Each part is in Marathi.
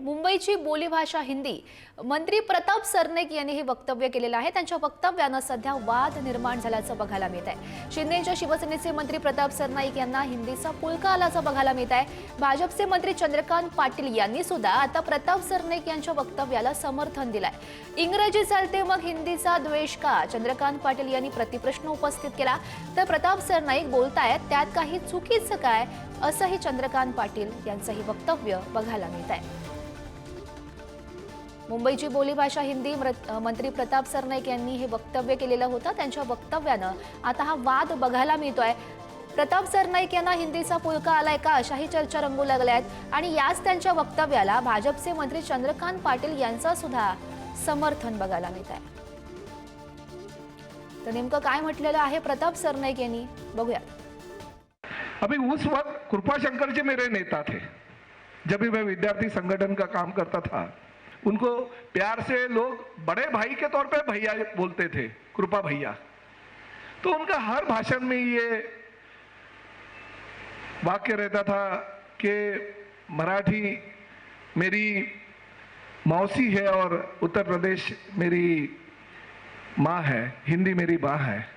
मुंबईची बोलीभाषा हिंदी. मंत्री प्रताप सरनेक यांनी हे वक्तव्य केलेलं आहे. त्यांच्या वक्तव्यानं सध्या वाद निर्माण झाल्याचं बघायला मिळत आहे. शिंदेच्या शिवसेनेचे मंत्री प्रताप सरनाईक यांना हिंदीचा पुलका आल्याचं बघायला मिळत आहे. भाजपचे मंत्री चंद्रकांत पाटील यांनी सुद्धा आता प्रताप सरनाईक यांच्या वक्तव्याला समर्थन दिलंय. इंग्रजी चालते मग हिंदीचा द्वेष का? चंद्रकांत पाटील यांनी प्रतिप्रश्न उपस्थित केला. तर प्रताप सरनाईक बोलतायत त्यात काही चुकीचं काय? असंही चंद्रकांत पाटील यांचंही वक्तव्य बघायला मिळत आहे. मुंबईची बोलीभाषा हिंदी मंत्री प्रताप सरनाईक यांनी हे वक्तव्य केलेलं होतं. त्यांच्या वक्तव्यानं आता हा वाद बघायला मिळतोय. प्रताप सरनाईक यांना हिंदीचा पुळका आलाय का अशाही चर्चा रंगू लागल्या आहेत. आणि याच त्यांच्या वक्तव्याला भाजपचे मंत्री चंद्रकांत पाटील यांचा सुद्धा समर्थन बघायला मिळत आहे तर नेमकं काय म्हटलेलं आहे प्रताप सरनाईक यांनी? बघूया अभी उस वक्त कृपाशंकर जी मेरे नेता थे जब भी मैं विद्यार्थी संगठन का काम करता था। उनको प्यार से लोग बड़े भाई के तौर पे भैया बोलते थे, कृपा भैया। तो उनका हर भाषण में ये वाक्य रहता था कि मराठी मेरी मौसी है और उत्तर प्रदेश मेरी माँ है, हिंदी मेरी माँ है।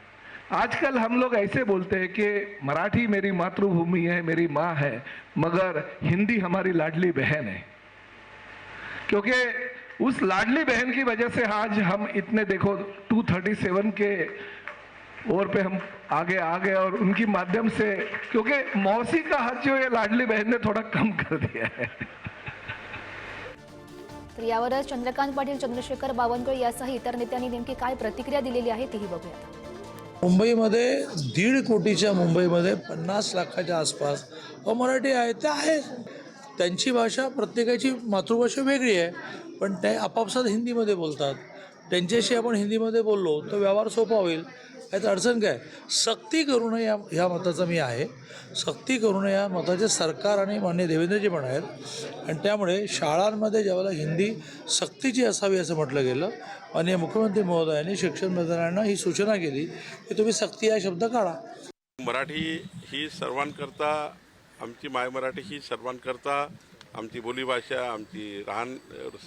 आजकल हम लोग ऐसे बोलते हैं कि मराठी मेरी मातृभूमि है, मेरी माँ है, मगर हिंदी हमारी लाडली बहन है। क्योंकि उस लाडली बहन की वजह से आज हम इतने देखो 237 के ओर पे हम आगे आ गए और उनकी माध्यम से क्योंकि मौसी का हक जो ये लाडली बहन ने थोड़ा कम कर दिया है। तर यावरच चंद्रकांत पाटील चंद्रशेखर बावनकुळे यासह इतर नेत्यांनी नेमकी काय प्रतिक्रिया दिलेली आहे तीही बघूयात. मुंबईमध्ये दीड कोटीच्या मुंबईमध्ये पन्नास लाखाच्या आसपास अमराठी आहे ते आहे. त्यांची भाषा प्रत्येकाची मातृभाषा वेगळी आहे पण ते आपापसात हिंदीमध्ये बोलतात. त्यांच्याशी आपण हिंदीमध्ये बोललो तर व्यवहार सोपा होईल. यात अडचण काय? सक्ती करू नये या ह्या मताचा मी आहे. सक्ती करू नये या मताचे सरकार आणि मान्य देवेंद्रजी पण आहेत. आणि त्यामुळे शाळांमध्ये ज्यावेळेला हिंदी सक्तीची असावी असं म्हटलं गेलं माननीय मुख्यमंत्री महोदयांनी शिक्षण मंत्र्यांना ही सूचना केली की तुम्ही सक्ती हा शब्द काढा. मराठी ही सर्वांकरता आमची माय मराठी ही सर्वांकरता आमची बोलीभाषा आमची राहण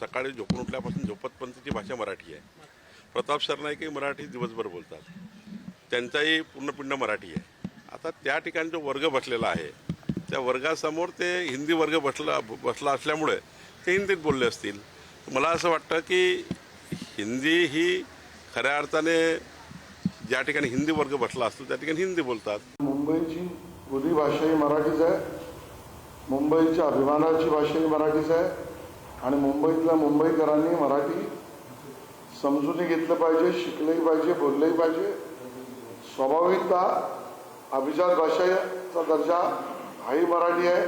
सकाळी झोपून उठल्यापासून झोपतपर्यंतची भाषा मराठी आहे. प्रताप सरनाईकही मराठी दिवसभर बोलतात. त्यांचाही पूर्णपिंड मराठी आहे. आता त्या ठिकाणी जो वर्ग बसलेला आहे त्या वर्गासमोर ते हिंदी वर्ग बसला बसला असल्यामुळे ते हिंदीत बोलले असतील. मला असं वाटतं की हिंदी ही खऱ्या अर्थाने ज्या ठिकाणी हिंदी वर्ग बसला असतो त्या ठिकाणी हिंदी बोलतात. मुंबईची बोलीभाषा ही मराठीच आहे. मुंबईच्या अभिमानाची भाषा ही मराठीच आहे. आणि मुंबईतल्या मुंबईकरांनी मराठी समजूनही घेतलं पाहिजे शिकलंही पाहिजे बोललंही पाहिजे. स्वाभाविकता अभिजात भाषेचा दर्जा हाही मराठी आहे.